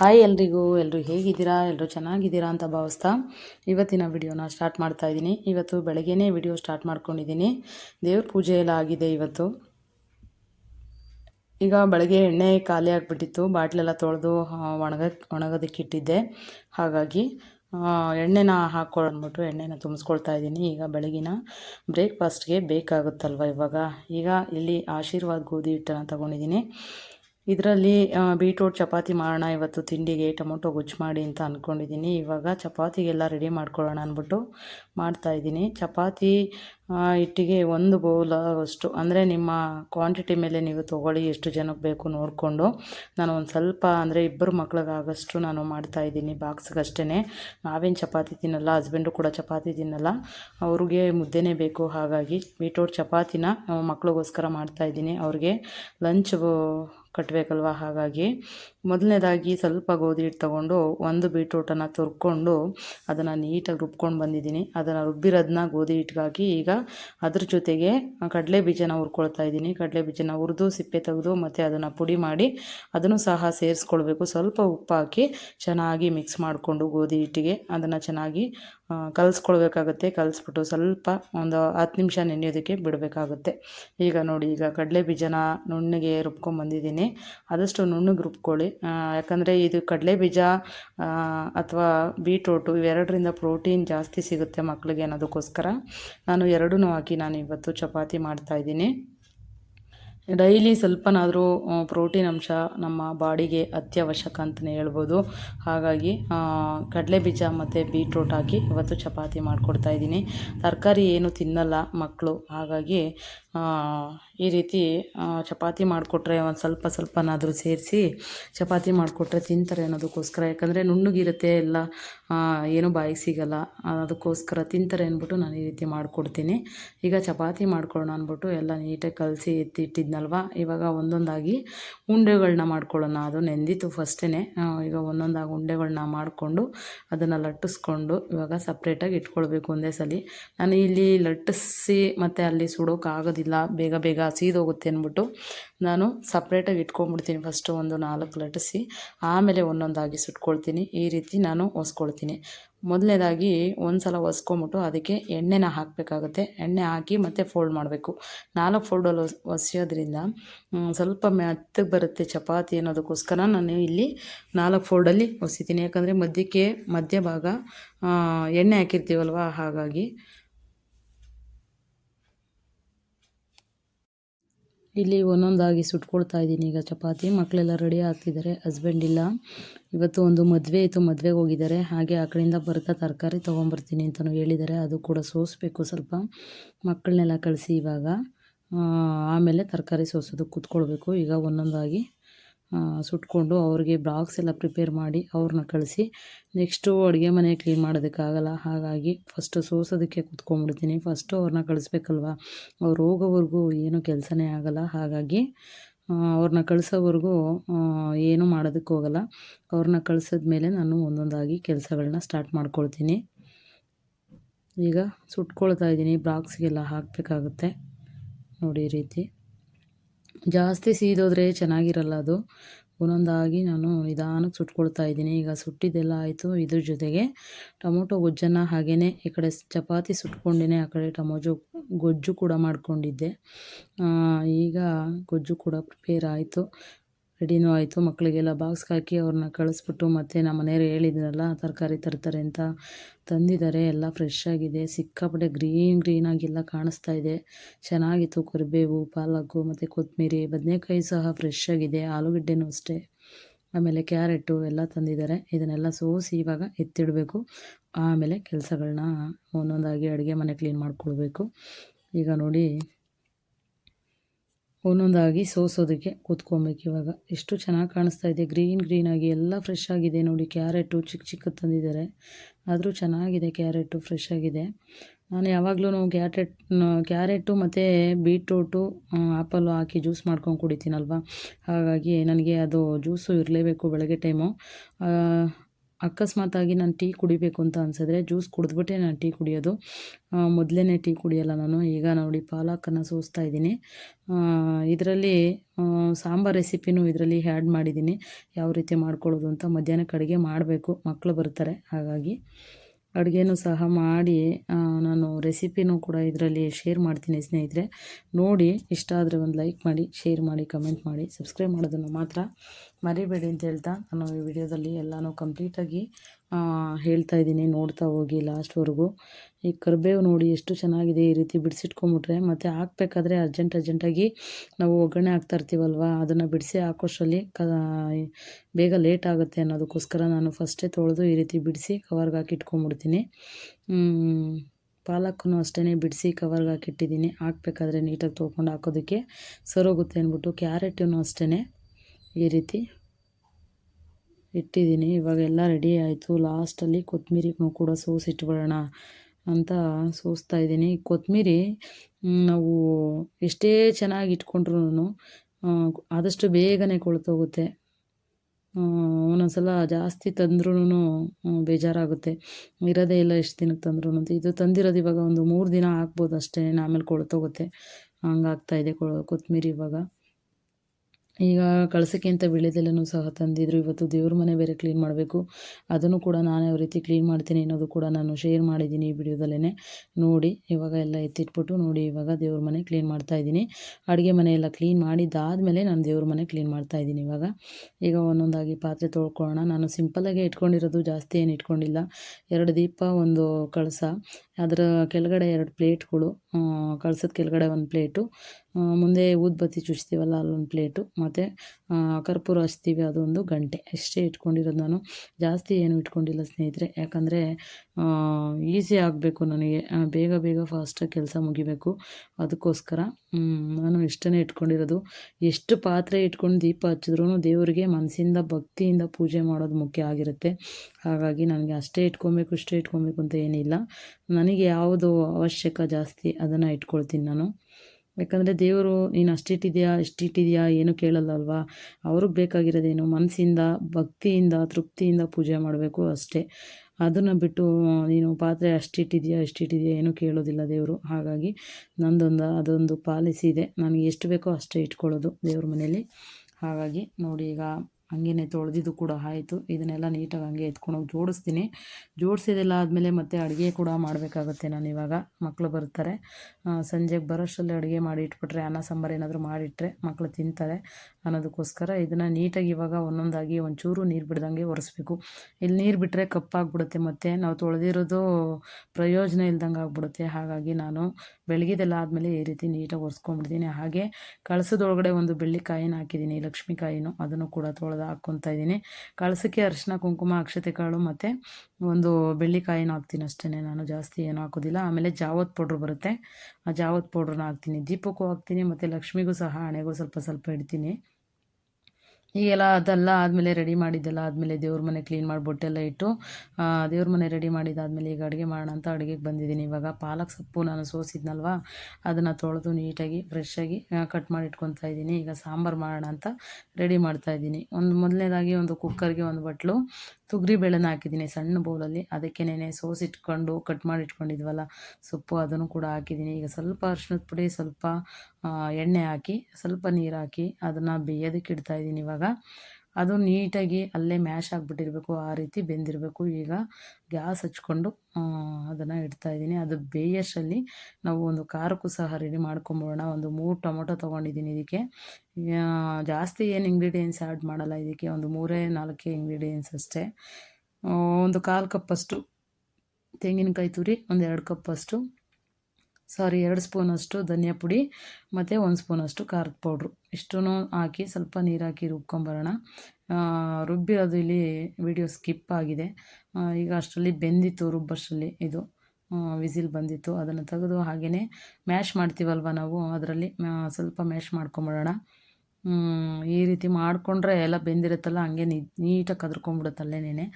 Hi ಎಲ್ರಿಗೂ ಎಲ್ಲರೂ ಹೇಗಿದ್ದೀರಾ ಎಲ್ಲರೂ ಚೆನ್ನಾಗಿದ್ದೀರಾ ಅಂತ ಭಾವಿಸ್ತಾ ಇವತ್ತಿನ ವಿಡಿಯೋನ ಸ್ಟಾರ್ಟ್ ಮಾಡ್ತಾ ಇದ್ದೀನಿ. ಇವತ್ತು ಬೆಳಗ್ಗೆನೇ ವಿಡಿಯೋ ಸ್ಟಾರ್ಟ್ ಮಾಡ್ಕೊಂಡಿದ್ದೀನಿ. ದೇವ್ರ ಪೂಜೆ ಎಲ್ಲ ಆಗಿದೆ ಇವತ್ತು. ಈಗ ಬೆಳಗ್ಗೆ ಎಣ್ಣೆ ಖಾಲಿ ಆಗಿಬಿಟ್ಟಿತ್ತು, ಬಾಟ್ಲೆಲ್ಲ ತೊಳೆದು ಒಣಗ ಒಣಗೋದಕ್ಕಿಟ್ಟಿದ್ದೆ ಹಾಗಾಗಿ ಎಣ್ಣೆನ ಹಾಕ್ಕೊಂಡ್ಬಿಟ್ಟು ಎಣ್ಣೆನ ತುಂಬಿಸ್ಕೊಳ್ತಾ ಇದ್ದೀನಿ. ಈಗ ಬೆಳಗಿನ ಬ್ರೇಕ್ಫಾಸ್ಟ್ಗೆ ಬೇಕಾಗುತ್ತಲ್ವ ಇವಾಗ? ಈಗ ಇಲ್ಲಿ ಆಶೀರ್ವಾದ ಗೋಧಿ ಹಿಟ್ಟನ್ನು ತಗೊಂಡಿದ್ದೀನಿ. ಇದರಲ್ಲಿ ಬೀಟ್ರೂಟ್ ಚಪಾತಿ ಮಾಡೋಣ ಇವತ್ತು ತಿಂಡಿಗೆ ಟೊಮೊಟೊ ಗುಜ್ಜು ಮಾಡಿ ಅಂತ ಅಂದ್ಕೊಂಡಿದ್ದೀನಿ ಇವಾಗ ಚಪಾತಿಗೆಲ್ಲ ರೆಡಿ ಮಾಡ್ಕೊಳ್ಳೋಣ ಅಂದ್ಬಿಟ್ಟು ಮಾಡ್ತಾಯಿದ್ದೀನಿ ಚಪಾತಿ ಹಿಟ್ಟಿಗೆ ಒಂದು ಬೌಲ್ ಅಷ್ಟು. ಅಂದರೆ ನಿಮ್ಮ ಕ್ವಾಂಟಿಟಿ ಮೇಲೆ ನೀವು ತೊಗೊಳ್ಳಿ, ಎಷ್ಟು ಜನಕ್ಕೆ ಬೇಕು ನೋಡಿಕೊಂಡು. ನಾನು ಒಂದು ಸ್ವಲ್ಪ, ಅಂದರೆ ಇಬ್ಬರು ಮಕ್ಳಿಗಾಗಷ್ಟು ನಾನು ಮಾಡ್ತಾಯಿದ್ದೀನಿ ಬಾಕ್ಸ್ಗಷ್ಟೇ ನಾವೇನು ಚಪಾತಿ ತಿನ್ನಲ್ಲ ಹಸ್ಬೆಂಡು ಕೂಡ ಚಪಾತಿ ತಿನ್ನಲ್ಲ. ಅವ್ರಿಗೆ ಮುದ್ದೆನೇ ಬೇಕು. ಹಾಗಾಗಿ ಬೀಟ್ರೂಟ್ ಚಪಾತಿನ ಮಕ್ಳಿಗೋಸ್ಕರ ಮಾಡ್ತಾಯಿದ್ದೀನಿ ಅವ್ರಿಗೆ ಲಂಚ್ ಕಟ್ಟಬೇಕಲ್ವ ಹಾಗಾಗಿ ಮೊದಲನೇದಾಗಿ ಸ್ವಲ್ಪ ಗೋಧಿ ಹಿಟ್ಟು ತೊಗೊಂಡು ಒಂದು ಬೀಟ್ರೂಟನ್ನು ತುರ್ಕೊಂಡು ಅದನ್ನು ನೀಟಾಗಿ ರುಬ್ಕೊಂಡು ಬಂದಿದ್ದೀನಿ. ಅದನ್ನು ರುಬ್ಬಿರೋದನ್ನ ಗೋಧಿ ಹಿಟ್ಟಿಗೆ ಹಾಕಿ ಈಗ ಅದ್ರ ಜೊತೆಗೆ ಕಡಲೆ ಬೀಜನ ಹುರ್ಕೊಳ್ತಾ ಇದ್ದೀನಿ. ಕಡಲೆ ಬೀಜನ ಹುರಿದು ಸಿಪ್ಪೆ ತೆಗೆದು ಮತ್ತು ಅದನ್ನು ಪುಡಿ ಮಾಡಿ ಅದನ್ನು ಸಹ ಸೇರಿಸ್ಕೊಳ್ಬೇಕು. ಸ್ವಲ್ಪ ಉಪ್ಪು ಹಾಕಿ ಚೆನ್ನಾಗಿ ಮಿಕ್ಸ್ ಮಾಡಿಕೊಂಡು ಗೋಧಿ ಹಿಟ್ಟಿಗೆ ಅದನ್ನು ಚೆನ್ನಾಗಿ ಕಲಿಸ್ಕೊಳ್ಬೇಕಾಗತ್ತೆ. ಕಲಿಸ್ಬಿಟ್ಟು ಸ್ವಲ್ಪ ಒಂದು ಹತ್ತು ನಿಮಿಷ ನೆನೆಯೋದಕ್ಕೆ ಬಿಡಬೇಕಾಗುತ್ತೆ. ಈಗ ನೋಡಿ, ಈಗ ಕಡಲೆ ಬೀಜನ ನುಣ್ಣಗೆ ರುಬ್ಕೊಂಬಂದಿದ್ದೀನಿ. ಆದಷ್ಟು ನುಣ್ಣಗೆ ರುಬ್ಕೊಳ್ಳಿ. ಯಾಕಂದರೆ ಇದು ಕಡಲೆ ಬೀಜ ಅಥವಾ ಬೀಟ್ರೋಟು ಇವೆರಡರಿಂದ ಪ್ರೋಟೀನ್ ಜಾಸ್ತಿ ಸಿಗುತ್ತೆ ಮಕ್ಕಳಿಗೆ ಅನ್ನೋದಕ್ಕೋಸ್ಕರ. ನಾನು ಎರಡೂ ಹಾಕಿ ನಾನು ಇವತ್ತು ಚಪಾತಿ ಮಾಡ್ತಾಯಿದ್ದೀನಿ ಡೈಲಿ ಸ್ವಲ್ಪನಾದರೂ ಪ್ರೋಟೀನ್ ಅಂಶ ನಮ್ಮ ಬಾಡಿಗೆ ಅತ್ಯವಶ್ಯಕ ಅಂತಲೇ ಹೇಳ್ಬೋದು. ಹಾಗಾಗಿ ಕಡಲೆ ಬೀಜ ಮತ್ತು ಬೀಟ್ರೂಟ್ ಹಾಕಿ ಇವತ್ತು ಚಪಾತಿ ಮಾಡಿಕೊಡ್ತಾ ಇದ್ದೀನಿ. ತರಕಾರಿ ಏನು ತಿನ್ನಲ್ಲ ಮಕ್ಕಳು ಹಾಗಾಗಿ ಈ ರೀತಿ ಚಪಾತಿ ಮಾಡಿಕೊಟ್ರೆ ಒಂದು ಸ್ವಲ್ಪ ಸ್ವಲ್ಪನಾದರೂ ಸೇರಿಸಿ ಚಪಾತಿ ಮಾಡಿಕೊಟ್ರೆ ತಿಂತಾರೆ ಅನ್ನೋದಕ್ಕೋಸ್ಕರ. ಯಾಕಂದರೆ ನುಣ್ಣುಗಿರುತ್ತೆ ಎಲ್ಲ ಏನೂ ಬಾಯಿಗೆ ಸಿಗಲ್ಲ. ಅದಕ್ಕೋಸ್ಕರ ತಿಂತಾರೆ ಅಂದ್ಬಿಟ್ಟು ನಾನು ಈ ರೀತಿ ಮಾಡಿಕೊಡ್ತೀನಿ. ಈಗ ಚಪಾತಿ ಮಾಡ್ಕೊಳ್ಳೋಣ ಅಂದ್ಬಿಟ್ಟು ಎಲ್ಲ ನೀಟಾಗಿ ಕಲಸಿ ಎತ್ತಿಟ್ಟಿದ್ನಲ್ವ? ಇವಾಗ ಒಂದೊಂದಾಗಿ ಉಂಡೆಗಳನ್ನ ಮಾಡ್ಕೊಳ್ಳೋಣ. ಅದು ನೆಂದಿತ್ತು ಫಸ್ಟೇ ಈಗ ಒಂದೊಂದಾಗಿ ಉಂಡೆಗಳನ್ನ ಮಾಡಿಕೊಂಡು ಅದನ್ನು ಲಟ್ಟಿಸ್ಕೊಂಡು ಇವಾಗ ಸಪ್ರೇಟಾಗಿ ಇಟ್ಕೊಳ್ಬೇಕು ಒಂದೇ ಸಲ. ನಾನು ಇಲ್ಲಿ ಲಟ್ಟಿಸಿ ಮತ್ತು ಅಲ್ಲಿ ಸುಡೋಕ್ಕಾಗೋದಿಲ್ಲ ಬೇಗ ಬೇಗ ಸೀದೋಗುತ್ತೆ ಅಂದ್ಬಿಟ್ಟು ನಾನು ಸಪ್ರೇಟಾಗಿ ಇಟ್ಕೊಂಡ್ಬಿಡ್ತೀನಿ ಫಸ್ಟು ಒಂದು ನಾಲ್ಕು ಲಟ್ಟಿಸಿ, ಆಮೇಲೆ ಒಂದೊಂದಾಗಿ ಸುಟ್ಕೊಳ್ತೀನಿ ಈ ರೀತಿ ನಾನು ಒಸ್ಕೊಳ್ತೀನಿ. ಮೊದಲನೇದಾಗಿ ಒಂದು ಸಲ ಒಸ್ಕೊಂಬಿಟ್ಟು ಅದಕ್ಕೆ ಎಣ್ಣೆನ ಹಾಕಬೇಕಾಗುತ್ತೆ. ಎಣ್ಣೆ ಹಾಕಿ ಮತ್ತೆ ಫೋಲ್ಡ್ ಮಾಡಬೇಕು. ನಾಲ್ಕು ಫೋಲ್ಡಲ್ಲಿ ಒಸ್, ಒಸೆಯೋದ್ರಿಂದ ಸ್ವಲ್ಪ ಮೆತ್ತಗೆ ಬರುತ್ತೆ ಚಪಾತಿ ಅನ್ನೋದಕ್ಕೋಸ್ಕರ ನಾನು ಇಲ್ಲಿ ನಾಲ್ಕು ಫೋಲ್ಡಲ್ಲಿ ಒಸಿತೀನಿ ಯಾಕಂದರೆ ಮಧ್ಯಕ್ಕೆ ಮಧ್ಯಭಾಗ ಎಣ್ಣೆ ಹಾಕಿರ್ತೀವಲ್ವ, ಹಾಗಾಗಿ ಇಲ್ಲಿ ಒಂದೊಂದಾಗಿ ಸುಟ್ಕೊಳ್ತಾ ಇದ್ದೀನಿ. ಈಗ ಚಪಾತಿ ಮಕ್ಕಳೆಲ್ಲ ರೆಡಿ ಆಗ್ತಿದ್ದಾರೆ. ಹಸ್ಬೆಂಡ್ ಇಲ್ಲ. ಇವತ್ತು ಒಂದು ಮದುವೆ ಇತ್ತು ಮದುವೆಗೆ ಹೋಗಿದ್ದಾರೆ. ಹಾಗೆ ಆ ಕಡೆಯಿಂದ ಬರ್ತಾ ತರಕಾರಿ ತೊಗೊಂಬರ್ತೀನಿ ಅಂತಲೂ ಹೇಳಿದ್ದಾರೆ. ಅದು ಕೂಡ ಸೋಸಬೇಕು ಸ್ವಲ್ಪ. ಮಕ್ಕಳನ್ನೆಲ್ಲ ಕಳಿಸಿ ಇವಾಗ. ಆಮೇಲೆ ತರಕಾರಿ ಸೋಸೋದಕ್ಕೆ ಕೂತ್ಕೊಳ್ಬೇಕು. ಈಗ ಒಂದೊಂದಾಗಿ ಸುಟ್ಕೊಂಡು ಅವ್ರಿಗೆ ಬಾಕ್ಸ್ ಎಲ್ಲ ಪ್ರಿಪೇರ್ ಮಾಡಿ ಅವ್ರನ್ನ ಕಳಿಸಿ ನೆಕ್ಸ್ಟು ಅಡುಗೆ ಮನೆ ಕ್ಲೀನ್ ಮಾಡೋದಕ್ಕಾಗಲ್ಲ. ಹಾಗಾಗಿ ಫಸ್ಟು ಸೋಸೋದಕ್ಕೆ ಕೂತ್ಕೊಂಡ್ಬಿಡ್ತೀನಿ. ಫಸ್ಟು ಅವ್ರನ್ನ ಕಳಿಸ್ಬೇಕಲ್ವ? ಅವ್ರು ಹೋಗೋವರೆಗೂ ಏನೂ ಕೆಲಸನೇ ಆಗಲ್ಲ. ಹಾಗಾಗಿ ಅವ್ರನ್ನ ಕಳಿಸೋವರೆಗೂ ಏನೂ ಮಾಡೋದಕ್ಕೆ ಹೋಗಲ್ಲ. ಅವ್ರನ್ನ ಕಳಿಸಿದ್ಮೇಲೆ ನಾನು ಒಂದೊಂದಾಗಿ ಕೆಲಸಗಳನ್ನ ಸ್ಟಾರ್ಟ್ ಮಾಡ್ಕೊಳ್ತೀನಿ. ಈಗ ಸುಟ್ಕೊಳ್ತಾ ಇದ್ದೀನಿ. ಬ್ಲಾಕ್ಸ್ಗೆಲ್ಲ ಹಾಕಬೇಕಾಗುತ್ತೆ. ನೋಡಿ ರೀತಿ. ಜಾಸ್ತಿ ಸೀದೋದ್ರೆ ಚೆನ್ನಾಗಿರಲ್ಲ ಅದು. ಒಂದೊಂದಾಗಿ ನಾನು ನಿಧಾನಕ್ಕೆ ಸುಟ್ಕೊಳ್ತಾ ಇದ್ದೀನಿ. ಈಗ ಸುಟ್ಟಿದ್ದೆಲ್ಲ ಆಯಿತು. ಇದ್ರ ಜೊತೆಗೆ ಟೊಮೊಟೊ ಗೊಜ್ಜನ್ನು ಹಾಗೆಯೇ ಈ ಕಡೆ ಚಪಾತಿ ಸುಟ್ಕೊಂಡೇ ಆ ಕಡೆ ಟೊಮೊಜೊ ಗೊಜ್ಜು ಕೂಡ ಮಾಡಿಕೊಂಡಿದ್ದೆ. ಈಗ ಗೊಜ್ಜು ಕೂಡ ಪ್ರಿಪೇರ್ ಆಯಿತು. ರೆಡಿನೂ ಆಯಿತು. ಮಕ್ಕಳಿಗೆಲ್ಲ ಬಾಕ್ಸ್ಗೆ ಹಾಕಿ ಅವ್ರನ್ನ ಕಳಿಸ್ಬಿಟ್ಟು ಮತ್ತು ನಮ್ಮ ಮನೆಯವ್ರು ಹೇಳಿದ್ರಲ್ಲ ತರಕಾರಿ ತರ್ತಾರೆ ಅಂತ ತಂದಿದ್ದಾರೆ. ಎಲ್ಲ ಫ್ರೆಶ್ ಆಗಿದೆ. ಸಿಕ್ಕಾಪಟ್ಟೆ ಗ್ರೀನ್ ಗ್ರೀನಾಗೆಲ್ಲ ಕಾಣಿಸ್ತಾ ಇದೆ. ಚೆನ್ನಾಗಿತ್ತು ಕರಿಬೇವು ಪಾಲಕ್ಕು ಮತ್ತು ಕೊತ್ತಂಬರಿ ಬದನೆಕಾಯಿ ಸಹ ಫ್ರೆಶ್ ಆಗಿದೆ. ಆಲೂಗಡ್ಡೆನೂ ಅಷ್ಟೇ. ಆಮೇಲೆ ಕ್ಯಾರೆಟು ಎಲ್ಲ ತಂದಿದ್ದಾರೆ. ಇದನ್ನೆಲ್ಲ ಸೋಸಿ ಇವಾಗ ಎತ್ತಿಡಬೇಕು. ಆಮೇಲೆ ಕೆಲಸಗಳನ್ನ ಒಂದೊಂದಾಗಿ ಅಡುಗೆ ಮನೆ ಕ್ಲೀನ್ ಮಾಡ್ಕೊಳ್ಬೇಕು. ಈಗ ನೋಡಿ ಒಂದೊಂದಾಗಿ ಸೋಸೋದಕ್ಕೆ ಕೂತ್ಕೊಬೇಕು ಇವಾಗ. ಎಷ್ಟು ಚೆನ್ನಾಗಿ ಕಾಣಿಸ್ತಾ ಇದೆ. ಗ್ರೀನ್ ಗ್ರೀನಾಗಿ ಎಲ್ಲ ಫ್ರೆಶ್ ಆಗಿದೆ ನೋಡಿ. ಕ್ಯಾರೆಟು ಚಿಕ್ಕ, ಚಿಕ್ಕದು ತಂದಿದ್ದಾರೆ. ಆದರೂ ಚೆನ್ನಾಗಿದೆ ಕ್ಯಾರೆಟು, ಫ್ರೆಶ್ ಆಗಿದೆ. ನಾನು ಯಾವಾಗಲೂ ಕ್ಯಾರೆಟ್, ಕ್ಯಾರೆಟು ಮತ್ತು ಬೀಟ್ರೂಟು ಆ್ಯಪಲ್ಲು ಹಾಕಿ ಜ್ಯೂಸ್ ಮಾಡ್ಕೊಂಡು ಕುಡಿತೀನಲ್ವ? ಹಾಗಾಗಿ ನನಗೆ ಅದು ಜ್ಯೂಸು ಇರಲೇಬೇಕು ಬೆಳಗ್ಗೆ ಟೈಮು. ಅಕಸ್ಮಾತಾಗಿ ನಾನು ಟೀ ಕುಡಿಬೇಕು ಅಂತ ಅನ್ಸಿದ್ರೆ ಜ್ಯೂಸ್ ಕುಡಿದ್ಬಿಟ್ಟೆ ನಾನು ಟೀ ಕುಡಿಯೋದು. ಮೊದಲೇ ಟೀ ಕುಡಿಯೋಲ್ಲ ನಾನು. ಈಗ ನೋಡಿ ಪಾಲಕನ್ನು ಸೋಸ್ತಾ ಇದ್ದೀನಿ. ಇದರಲ್ಲಿ ಸಾಂಬಾರ್ ರೆಸಿಪಿನೂ ಇದರಲ್ಲಿ ಆ್ಯಡ್ ಮಾಡಿದ್ದೀನಿ. ಯಾವ ರೀತಿ ಮಾಡ್ಕೊಳ್ಳೋದು ಅಂತ ಮಧ್ಯಾಹ್ನಕ್ಕೆ ಅಡುಗೆ ಮಾಡಬೇಕು. ಮಕ್ಕಳು ಬರ್ತಾರೆ, ಹಾಗಾಗಿ ಅಡುಗೆನೂ ಸಹ ಮಾಡಿ ನಾನು ರೆಸಿಪಿನೂ ಕೂಡ ಇದರಲ್ಲಿ ಶೇರ್ ಮಾಡ್ತೀನಿ ಸ್ನೇಹಿತರೆ. ನೋಡಿ, ಇಷ್ಟ ಆದರೆ ಒಂದು ಲೈಕ್ ಮಾಡಿ, ಶೇರ್ ಮಾಡಿ, ಕಮೆಂಟ್ ಮಾಡಿ, ಸಬ್ಸ್ಕ್ರೈಬ್ ಮಾಡೋದನ್ನು ಮಾತ್ರ ಮರಿಬೇಡಿ ಅಂತ ಹೇಳ್ತಾ ನಾನು ಈ ವಿಡಿಯೋದಲ್ಲಿ ಎಲ್ಲನೂ ಕಂಪ್ಲೀಟಾಗಿ ಹೇಳ್ತಾ ಇದ್ದೀನಿ, ನೋಡ್ತಾ ಹೋಗಿ ಲಾಸ್ಟ್ವರೆಗೂ ಈ ಕರಿಬೇವು ನೋಡಿ ಎಷ್ಟು ಚೆನ್ನಾಗಿದೆ ಈ ರೀತಿ ಬಿಡಿಸಿಟ್ಕೊಂಬಿಟ್ರೆ ಮತ್ತು ಹಾಕ್ಬೇಕಾದ್ರೆ ಅರ್ಜೆಂಟ್ ಅರ್ಜೆಂಟಾಗಿ ನಾವು ಒಗ್ಗರಣೆ ಹಾಕ್ತಾ ಇರ್ತೀವಲ್ವ? ಅದನ್ನು ಬಿಡಿಸಿ ಹಾಕೋಷ್ಟರಲ್ಲಿ ಕ ಬೇಗ ಲೇಟ್ ಆಗುತ್ತೆ ಅನ್ನೋದಕ್ಕೋಸ್ಕರ ನಾನು ಫಸ್ಟೇ ತೊಳೆದು ಈ ರೀತಿ ಬಿಡಿಸಿ ಕವರ್ಗೆ ಹಾಕಿ ಇಟ್ಕೊಂಬಿಡ್ತೀನಿ ಪಾಲಕ್ಕೂ ಅಷ್ಟೇ ಬಿಡಿಸಿ ಕವರ್ಗೆ ಹಾಕಿಟ್ಟಿದ್ದೀನಿ. ಹಾಕ್ಬೇಕಾದ್ರೆ ನೀಟಾಗಿ ತೊಳ್ಕೊಂಡು ಹಾಕೋದಕ್ಕೆ ಸರೋಗುತ್ತೆ ಅಂದ್ಬಿಟ್ಟು ಕ್ಯಾರೆಟನ್ನು ಅಷ್ಟೇ ಈ ರೀತಿ ಇಟ್ಟಿದ್ದೀನಿ. ಇವಾಗ ಎಲ್ಲ ರೆಡಿ ಆಯಿತು. ಲಾಸ್ಟಲ್ಲಿ ಕೊತ್ತಂಬರಿ ಕೂಡ ಸೋಸಿಟ್ಬಿಡೋಣ ಅಂತ ಸೋಸ್ತಾ ಇದ್ದೀನಿ. ಕೊತ್ತಂಬರಿ ನಾವು ಎಷ್ಟೇ ಚೆನ್ನಾಗಿ ಇಟ್ಕೊಂಡ್ರೂ ಆದಷ್ಟು ಬೇಗನೆ ಕೊಳ್ತೋಗುತ್ತೆ. ಒಂದೊಂದ್ಸಲ ಜಾಸ್ತಿ ತಂದ್ರೂ ಬೇಜಾರಾಗುತ್ತೆ. ಇರೋದೇ ಇಲ್ಲ ಎಷ್ಟು ದಿನಕ್ಕೆ ತಂದ್ರೂ ಅಂತ. ಇದು ತಂದಿರೋದು ಇವಾಗ ಒಂದು ಮೂರು ದಿನ ಹಾಕ್ಬೋದು ಅಷ್ಟೇ ಆಮೇಲೆ ಕೊಳ್ತೋಗುತ್ತೆ. ಹಂಗಾಗ್ತಾಯಿದೆ ಕೊ ಕೊತ್ತಂಬರಿ ಇವಾಗ. ಈಗ ಕಳಸಕ್ಕೆ ಅಂತ ವೀಳ್ಯದೆಲೆನೂ ಸಹ ತಂದಿದ್ರು. ಇವತ್ತು ದೇವ್ರ ಮನೆ ಬೇರೆ ಕ್ಲೀನ್ ಮಾಡಬೇಕು. ಅದನ್ನು ಕೂಡ ನಾನು ಯಾವ ರೀತಿ ಕ್ಲೀನ್ ಮಾಡ್ತೀನಿ ಅನ್ನೋದು ಕೂಡ ನಾನು ಶೇರ್ ಮಾಡಿದ್ದೀನಿ ಈ ವಿಡಿಯೋದಲ್ಲೇ ನೋಡಿ, ಇವಾಗ ಎಲ್ಲ ಎತ್ತಿಟ್ಬಿಟ್ಟು ನೋಡಿ, ಇವಾಗ ದೇವ್ರ ಮನೆ ಕ್ಲೀನ್ ಮಾಡ್ತಾ ಇದ್ದೀನಿ. ಅಡುಗೆ ಮನೆ ಎಲ್ಲ ಕ್ಲೀನ್ ಮಾಡಿದ್ದಾದಮೇಲೆ ನಾನು ದೇವ್ರ ಮನೆ ಕ್ಲೀನ್ ಮಾಡ್ತಾ ಇದ್ದೀನಿ ಇವಾಗ. ಈಗ ಒಂದೊಂದಾಗಿ ಪಾತ್ರೆ ತೊಳ್ಕೊಳ್ಳೋಣ. ನಾನು ಸಿಂಪಲ್ಲಾಗೆ ಇಟ್ಕೊಂಡಿರೋದು ಜಾಸ್ತಿ ಏನು ಇಟ್ಕೊಂಡಿಲ್ಲ. ಎರಡು ದೀಪ, ಒಂದು ಕಳಸ. ಅದರ ಕೆಳಗಡೆ ಎರಡು ಪ್ಲೇಟ್ಗಳು ಕಳ್ಸದ ಕೆಳಗಡೆ ಒಂದು ಪ್ಲೇಟು ಮುಂದೆ ಊದ್ಬತ್ತಿ ಚುಚ್ತೀವಲ್ಲ ಅಲ್ಲೊಂದು ಪ್ಲೇಟು, ಮತ್ತು ಕರ್ಪೂರ ಹಚ್ತೀವಿ ಅದೊಂದು ಗಂಟೆ ಅಷ್ಟೇ ಇಟ್ಕೊಂಡಿರೋದು ನಾನು. ಜಾಸ್ತಿ ಏನು ಇಟ್ಕೊಂಡಿಲ್ಲ ಸ್ನೇಹಿತರೆ, ಯಾಕಂದರೆ ಈಸಿ ಆಗಬೇಕು ನನಗೆ ಬೇಗ ಬೇಗ ಫಾಸ್ಟಾಗಿ ಕೆಲಸ ಮುಗಿಬೇಕು, ಅದಕ್ಕೋಸ್ಕರ. ನಾನು ಇಷ್ಟನೇ ಇಟ್ಕೊಂಡಿರೋದು. ಎಷ್ಟು ಪಾತ್ರೆ ಇಟ್ಕೊಂಡು ದೀಪ ಹಚ್ಚಿದ್ರೂ ದೇವರಿಗೆ ಮನಸ್ಸಿಂದ ಭಕ್ತಿಯಿಂದ ಪೂಜೆ ಮಾಡೋದು ಮುಖ್ಯ ಆಗಿರುತ್ತೆ. ಹಾಗಾಗಿ ನನಗೆ ಅಷ್ಟೇ ಇಟ್ಕೊಬೇಕು, ಇಷ್ಟೇ ಇಟ್ಕೊಬೇಕು ಅಂತ ಏನಿಲ್ಲ. ನನಗೆ ಯಾವುದು ಅವಶ್ಯಕ ಜಾಸ್ತಿ ಅದನ್ನು ಇಟ್ಕೊಳ್ತೀನಿ ನಾನು. ಯಾಕಂದರೆ ದೇವರು, ನೀನು ಅಷ್ಟಿಟ್ಟಿದೆಯಾ, ಇಷ್ಟಿಟ್ಟಿದೆಯಾ ಏನು ಕೇಳಲ್ಲ ಅಲ್ವಾ ಅವ್ರಿಗೆ ಬೇಕಾಗಿರೋದೇನು ಮನಸ್ಸಿಂದ, ಭಕ್ತಿಯಿಂದ, ತೃಪ್ತಿಯಿಂದ ಪೂಜೆ ಮಾಡಬೇಕು ಅಷ್ಟೇ. ಅದನ್ನು ಬಿಟ್ಟು ನೀನು ಪಾತ್ರೆ ಅಷ್ಟಿಟ್ಟಿದೆಯಾ, ಇಷ್ಟಿಟ್ಟಿದೆಯಾ ಏನೂ ಕೇಳೋದಿಲ್ಲ ದೇವರು. ಹಾಗಾಗಿ ನಂದೊಂದು, ಅದೊಂದು ಪಾಲಿಸಿ ಇದೆ. ನನಗೆ ಎಷ್ಟು ಬೇಕೋ ಅಷ್ಟೇ ಇಟ್ಕೊಳ್ಳೋದು ದೇವ್ರ ಮನೇಲಿ ಹಾಗಾಗಿ ನೋಡಿ ಈಗ ಹಂಗೇ ತೊಳೆದಿದ್ದು ಕೂಡ ಆಯಿತು. ಇದನ್ನೆಲ್ಲ ನೀಟಾಗಿ ಹಂಗೆ ಎತ್ಕೊಂಡೋಗಿ ಜೋಡಿಸ್ತೀನಿ. ಜೋಡಿಸಿದೆಲ್ಲ ಆದಮೇಲೆ ಮತ್ತೆ ಅಡುಗೆ ಕೂಡ ಮಾಡಬೇಕಾಗುತ್ತೆ ನಾನು ಇವಾಗ. ಮಕ್ಕಳು ಬರ್ತಾರೆ. ಸಂಜೆಗೆ ಬರೋಷ್ಟರಲ್ಲಿ ಅಡುಗೆ ಮಾಡಿ ಇಟ್ಬಿಟ್ರೆ, ಅನ್ನ, ಸಾಂಬಾರು ಏನಾದರೂ ಮಾಡಿಟ್ರೆ ಮಕ್ಕಳು ತಿಂತಾರೆ ಅನ್ನೋದಕ್ಕೋಸ್ಕರ ಇದನ್ನು ನೀಟಾಗಿ ಇವಾಗ ಒಂದೊಂದಾಗಿ ಒಂಚೂರು ನೀರು ಬಿಡ್ದಂಗೆ ಒರೆಸ್ಬೇಕು. ಇಲ್ಲಿ ನೀರು ಬಿಟ್ಟರೆ ಕಪ್ಪಾಗ್ಬಿಡುತ್ತೆ ಮತ್ತು ನಾವು ತೊಳೆದಿರೋದು ಪ್ರಯೋಜನ ಇಲ್ದಂಗೆ ಆಗ್ಬಿಡುತ್ತೆ. ಹಾಗಾಗಿ ನಾನು ಬೆಳಗ್ಗೆದೆಲ್ಲ ಆದಮೇಲೆ ಈ ರೀತಿ ನೀಟಾಗಿ ಒರೆಸ್ಕೊಂಡ್ಬಿಡ್ತೀನಿ. ಹಾಗೆ ಕಳಸದೊಳಗಡೆ ಒಂದು ಬೆಳ್ಳಿಕಾಯಿನ ಹಾಕಿದ್ದೀನಿ, ಲಕ್ಷ್ಮೀಕಾಯಿನೂ. ಅದನ್ನು ಕೂಡ ತೊಳೆದು ಹಾಕ್ಕೊತಾ ಇದ್ದೀನಿ. ಕಳಸಕ್ಕೆ ಅರಿಶಿನ, ಕುಂಕುಮ, ಅಕ್ಷತೆ ಕಾಳು ಮತ್ತು ಒಂದು ಬೆಳ್ಳಿಕಾಯಿನ ಹಾಕ್ತೀನಿ ಅಷ್ಟೇ ನಾನು ಜಾಸ್ತಿ ಏನು ಹಾಕೋದಿಲ್ಲ. ಆಮೇಲೆ ಜಾವತ್ ಪೌಡ್ರ್ ಬರುತ್ತೆ. ಆ ಜಾವತ್ ಪೌಡ್ರನ್ನ ಹಾಕ್ತೀನಿ. ದೀಪಕ್ಕೂ ಹಾಕ್ತೀನಿ, ಮತ್ತು ಲಕ್ಷ್ಮಿಗೂ ಸಹ ಹಣೆಗೂ ಸ್ವಲ್ಪ ಸ್ವಲ್ಪ ಇಡ್ತೀನಿ. ಈಗೆಲ್ಲ ಅದೆಲ್ಲ ಆದಮೇಲೆ ರೆಡಿ ಮಾಡಿದ್ದೆಲ್ಲ ಆದಮೇಲೆ ದೇವ್ರ ಮನೆ ಕ್ಲೀನ್ ಮಾಡಿ ಬೊಟ್ಟೆಲ್ಲ ಇಟ್ಟು ದೇವ್ರ ಮನೆ ರೆಡಿ ಮಾಡಿದ್ದಾದಮೇಲೆ ಈಗ ಅಡುಗೆ ಮಾಡೋಣ ಅಂತ ಅಡುಗೆಗೆ ಬಂದಿದ್ದೀನಿ. ಇವಾಗ ಪಾಲಕ್ ಸೊಪ್ಪು ನಾನು ಸೋಸಿದ್ನಲ್ವ? ಅದನ್ನು ತೊಳೆದು ನೀಟಾಗಿ ಫ್ರೆಶ್ಶಾಗಿ ಕಟ್ ಮಾಡಿ ಇಟ್ಕೊತಾ ಇದ್ದೀನಿ. ಈಗ ಸಾಂಬಾರು ಮಾಡೋಣ ಅಂತ ರೆಡಿ ಮಾಡ್ತಾ ಇದ್ದೀನಿ. ಒಂದು ಮೊದಲನೇದಾಗಿ ಒಂದು ಕುಕ್ಕರ್ಗೆ ಒಂದು ಬಟ್ಲು, ತೊಗರಿ ಬೇಳೆನ ಹಾಕಿದ್ದೀನಿ ಸಣ್ಣ ಬೌಲಲ್ಲಿ ಅದಕ್ಕೆ ನೆನೆ ಸೋಸಿಟ್ಕೊಂಡು ಕಟ್ ಮಾಡಿ ಇಟ್ಕೊಂಡಿದ್ವಲ್ಲ, ಸೊಪ್ಪು ಅದನ್ನು ಕೂಡ ಹಾಕಿದ್ದೀನಿ. ಈಗ ಸ್ವಲ್ಪ ಅರ್ಶಿನದ ಪುಡಿ, ಸ್ವಲ್ಪ ಎಣ್ಣೆ ಹಾಕಿ, ಸ್ವಲ್ಪ ನೀರು ಹಾಕಿ ಅದನ್ನು ಬೇಯೋದಕ್ಕೆ ಇಡ್ತಾಯಿದ್ದೀನಿ ಇವಾಗ. ಅದು ನೀಟಾಗಿ ಅಲ್ಲೇ ಮ್ಯಾಶ್ ಆಗಿಬಿಟ್ಟಿರಬೇಕು, ಆ ರೀತಿ ಬೆಂದಿರಬೇಕು. ಈಗ ಗ್ಯಾಸ್ ಹಚ್ಕೊಂಡು ಅದನ್ನು ಇಡ್ತಾಯಿದ್ದೀನಿ ಅದು ಬೇಯಷ್ಟಲ್ಲಿ ನಾವು ಒಂದು ಖಾರಕ್ಕೂ ಸಹ ರೆಡಿ ಮಾಡ್ಕೊಂಬೋಣ ಒಂದು ಮೂರು ಟೊಮೊಟೊ ತೊಗೊಂಡಿದ್ದೀನಿ ಇದಕ್ಕೆ. ಜಾಸ್ತಿ ಏನು ಇಂಗ್ರೀಡಿಯೆಂಟ್ಸ್ ಆ್ಯಡ್ ಮಾಡಲ್ಲ ಇದಕ್ಕೆ. ಒಂದು ಮೂರೇ, ನಾಲ್ಕೇ ಇಂಗ್ರೀಡಿಯೆಂಟ್ಸ್ ಅಷ್ಟೇ. ಒಂದು ಕಾಲು ಕಪ್ಪಷ್ಟು ತೆಂಗಿನಕಾಯಿ ತುರಿ ಒಂದು ಎರಡು ಕಪ್ಪಷ್ಟು ಸಾರಿ, ಎರಡು ಸ್ಪೂನಷ್ಟು ಧನಿಯಾ ಪುಡಿ ಮತ್ತು ಒಂದು ಸ್ಪೂನಷ್ಟು ಖಾರದ ಪೌಡ್ರು. ಇಷ್ಟೂ ಹಾಕಿ ಸ್ವಲ್ಪ ನೀರು ಹಾಕಿ ರುಬ್ಕೊಂಬರೋಣ. ರುಬ್ಬಿ ಅದು ಇಲ್ಲಿ ವಿಡಿಯೋ ಸ್ಕಿಪ್ ಆಗಿದೆ. ಈಗ ಅಷ್ಟರಲ್ಲಿ ಬೆಂದಿತ್ತು, ರುಬ್ಬಷ್ಟರಲ್ಲಿ ಇದು ವಿಸಿಲ್ ಬಂದಿತ್ತು. ಅದನ್ನು ತೆಗೆದು ಹಾಗೆಯೇ ಮ್ಯಾಶ್ ಮಾಡ್ತೀವಲ್ವ ನಾವು, ಅದರಲ್ಲಿ ಸ್ವಲ್ಪ ಮ್ಯಾಶ್ ಮಾಡ್ಕೊಂಬಿಡೋಣ ಈ ರೀತಿ ಮಾಡಿಕೊಂಡ್ರೆ ಎಲ್ಲ ಬೆಂದಿರುತ್ತಲ್ಲ, ಹಂಗೆ ನೀಟಾಗಿ ಕದ್ರ್ಕೊಂಬಿಡುತ್ತಲ್ಲೇನೇ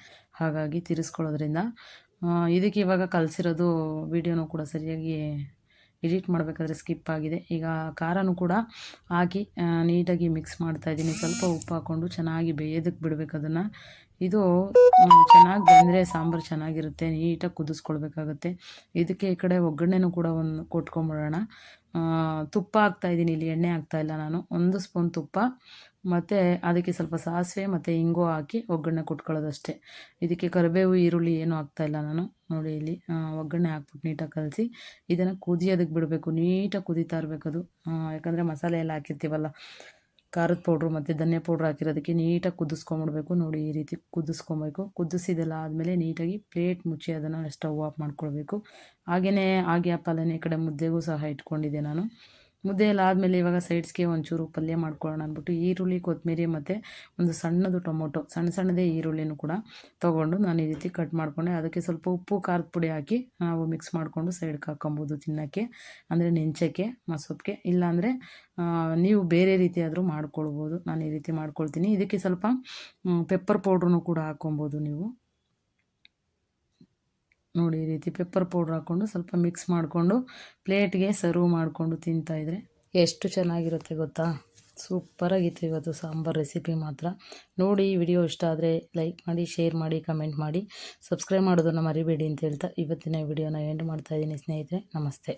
ಹಾಗಾಗಿ ತಿರ್ಸ್ಕೊಳ್ಳೋದ್ರಿಂದ. ಇದಕ್ಕೆ ಇವಾಗ ಕಲಸಿರೋದು ವಿಡಿಯೋನೂ ಕೂಡ ಸರಿಯಾಗಿ ಎಡಿಟ್ ಮಾಡಬೇಕಾದ್ರೆ ಸ್ಕಿಪ್ ಆಗಿದೆ. ಈಗ ಖಾರನೂ ಕೂಡ ಹಾಕಿ ನೀಟಾಗಿ ಮಿಕ್ಸ್ ಮಾಡ್ತಾ ಇದ್ದೀನಿ. ಸ್ವಲ್ಪ ಉಪ್ಪು ಹಾಕ್ಕೊಂಡು ಚೆನ್ನಾಗಿ ಬೇಯೋದಕ್ಕೆ ಬಿಡಬೇಕು ಅದನ್ನು. ಇದು ಚೆನ್ನಾಗಿ ಬೆಂದರೆ ಸಾಂಬಾರು ಚೆನ್ನಾಗಿರುತ್ತೆ, ನೀಟಾಗಿ ಕುದಿಸ್ಕೊಳ್ಬೇಕಾಗುತ್ತೆ. ಇದಕ್ಕೆ ಈ ಕಡೆ ಒಗ್ಗರಣೆನೂ ಕೂಡ ಒಂದು ಕೊಟ್ಕೊಂಬಿಡೋಣ. ತುಪ್ಪ ಹಾಕ್ತಾಯಿದ್ದೀನಿ ಇಲ್ಲಿ ಎಣ್ಣೆ ಹಾಕ್ತಾಯಿಲ್ಲ ನಾನು. ಒಂದು ಸ್ಪೂನ್ ತುಪ್ಪ. ಮತ್ತು ಅದಕ್ಕೆ ಸ್ವಲ್ಪ ಸಾಸಿವೆ ಮತ್ತು ಇಂಗು ಹಾಕಿ ಒಗ್ಗರಣೆ ಕೊಟ್ಕೊಳ್ಳೋದಷ್ಟೇ. ಇದಕ್ಕೆ ಕರಿಬೇವು ಈರುಳ್ಳಿ ಏನೂ ಹಾಕ್ತಾಯಿಲ್ಲ ನಾನು. ನೋಡಿ ಇಲ್ಲಿ ಒಗ್ಗರಣೆ ಹಾಕ್ಬಿಟ್ಟು ನೀಟಾಗಿ ಕಲಸಿ ಇದನ್ನು ಕುದಿಯೋದಕ್ಕೆ ಬಿಡಬೇಕು. ನೀಟಾಗಿ ಕುದೀತಾ ಇರಬೇಕು ಅದು. ಆ, ಯಾಕಂದರೆ ಮಸಾಲೆ ಎಲ್ಲ ಹಾಕಿರ್ತೀವಲ್ಲ ಖಾರದ ಪೌಡ್ರು ಮತ್ತು ಧನ್ಯ ಪೌಡ್ರ್ ಹಾಕಿರೋದಕ್ಕೆ ನೀಟಾಗಿ ಕುದಿಸ್ಕೊಂಬಿಡ್ಬೇಕು. ನೋಡಿ ಈ ರೀತಿ ಕುದಿಸ್ಕೊಬೇಕು. ಕುದಿಸಿದೆಲ್ಲ ಆದಮೇಲೆ ನೀಟಾಗಿ ಪ್ಲೇಟ್ ಮುಚ್ಚಿ ಅದನ್ನು ಸ್ಟವ್ ಆಫ್ ಮಾಡ್ಕೊಳ್ಬೇಕು. ಹಾಗೆಯೇ ಆ ಗ್ಯಾಪಲ್ಲೇ ಈ ಕಡೆ ಮುದ್ದೆಗೂ ಸಹ ಇಟ್ಕೊಂಡಿದ್ದೆ ನಾನು. ಮುದ್ದೆ ಎಲ್ಲ ಆದಮೇಲೆ ಇವಾಗ ಸೈಡ್ಸ್ಗೆ ಒಂಚೂರು ಪಲ್ಯ ಮಾಡ್ಕೊಳ್ಳೋಣ ಅಂದ್ಬಿಟ್ಟು ಈರುಳ್ಳಿ ಕೊತ್ತಂಬರಿ ಮತ್ತು ಒಂದು ಸಣ್ಣದು ಟೊಮೊಟೊ, ಸಣ್ಣ ಸಣ್ಣದೇ ಈರುಳ್ಳಿನೂ ಕೂಡ ತೊಗೊಂಡು ನಾನು ಈ ರೀತಿ ಕಟ್ ಮಾಡಿಕೊಂಡೆ. ಅದಕ್ಕೆ ಸ್ವಲ್ಪ ಉಪ್ಪು, ಖಾರದ ಪುಡಿ ಹಾಕಿ ನಾವು ಮಿಕ್ಸ್ ಮಾಡಿಕೊಂಡು ಸೈಡ್ಗೆ ಹಾಕೊಬೋದು ತಿನ್ನೋಕ್ಕೆ. ಅಂದರೆ ನೆಂಚಕ್ಕೆ ಮಸೊಪ್ಪಿಗೆ ಇಲ್ಲಾಂದರೆ ನೀವು ಬೇರೆ ರೀತಿಯಾದರೂ ಮಾಡ್ಕೊಳ್ಬೋದು. ನಾನು ಈ ರೀತಿ ಮಾಡ್ಕೊಳ್ತೀನಿ. ಇದಕ್ಕೆ ಸ್ವಲ್ಪ ಪೆಪ್ಪರ್ ಪೌಡ್ರೂ ಕೂಡ ಹಾಕೊಬೋದು ನೀವು. ನೋಡಿ ಈ ರೀತಿ ಪೆಪ್ಪರ್ ಪೌಡ್ರ್ ಹಾಕ್ಕೊಂಡು ಸ್ವಲ್ಪ ಮಿಕ್ಸ್ ಮಾಡಿಕೊಂಡು ಪ್ಲೇಟ್ಗೆ ಸರ್ವ್ ಮಾಡಿಕೊಂಡು ತಿಂತಾಯಿದ್ರೆ ಎಷ್ಟು ಚೆನ್ನಾಗಿರುತ್ತೆ ಗೊತ್ತಾ? ಸೂಪರಾಗಿತ್ತು ಇವತ್ತು ಸಾಂಬಾರು ರೆಸಿಪಿ ಮಾತ್ರ. ನೋಡಿ ವಿಡಿಯೋ ಇಷ್ಟ ಆದರೆ ಲೈಕ್ ಮಾಡಿ ಶೇರ್ ಮಾಡಿ ಕಮೆಂಟ್ ಮಾಡಿ. ಸಬ್ಸ್ಕ್ರೈಬ್ ಮಾಡೋದನ್ನು ಮರಿಬೇಡಿ ಅಂತ ಹೇಳ್ತಾ ಇವತ್ತಿನ ವಿಡಿಯೋನ ಎಂಡ್ ಮಾಡ್ತಾಯಿದ್ದೀನಿ ಸ್ನೇಹಿತರೆ. ನಮಸ್ತೆ.